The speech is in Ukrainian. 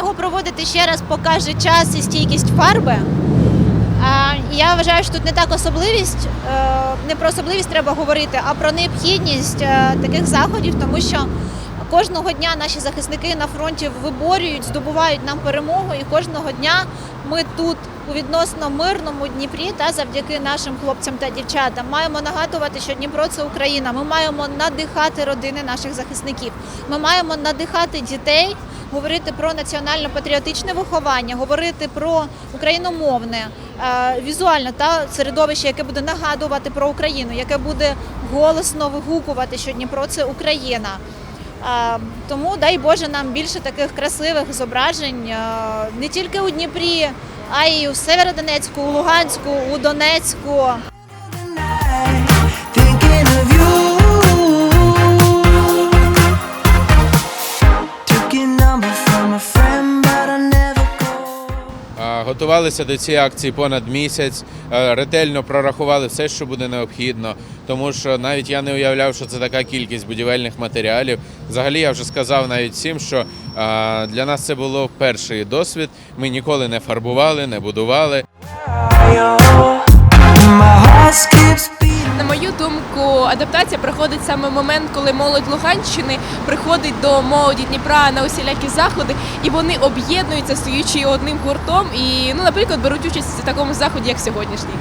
його проводити ще раз покаже час і стійкість фарби. Я вважаю, що тут не так особливість, е, не про особливість треба говорити, а про необхідність е, таких заходів, тому що кожного дня наші захисники на фронті виборюють, здобувають нам перемогу, і кожного дня ми тут у відносно мирному Дніпрі та завдяки нашим хлопцям та дівчатам маємо нагадувати, що Дніпро це Україна. Ми маємо надихати родини наших захисників. Ми маємо надихати дітей говорити про національно-патріотичне виховання, говорити про україномовне, е, візуальне та середовище, яке буде нагадувати про Україну, яке буде голосно вигукувати, що Дніпро це Україна. Е, Тому дай Боже нам більше таких красивих зображень е, не тільки у Дніпрі, а й у Северодонецьку, у Луганську, у Донецьку. Готувалися до цієї акції понад місяць, е, ретельно прорахували все, що буде необхідно, тому що навіть я не уявляв, що це така кількість будівельних матеріалів. Взагалі, я вже сказав навіть всім, що е, для нас це було перший досвід. Ми ніколи не фарбували, не будували. На мою думку, адаптація проходить саме в момент, коли молодь Луганщини приходить до молоді Дніпра на усілякі заходи, і вони об'єднуються, стоючи одним гуртом, і, ну, наприклад, беруть участь в такому заході, як сьогоднішній.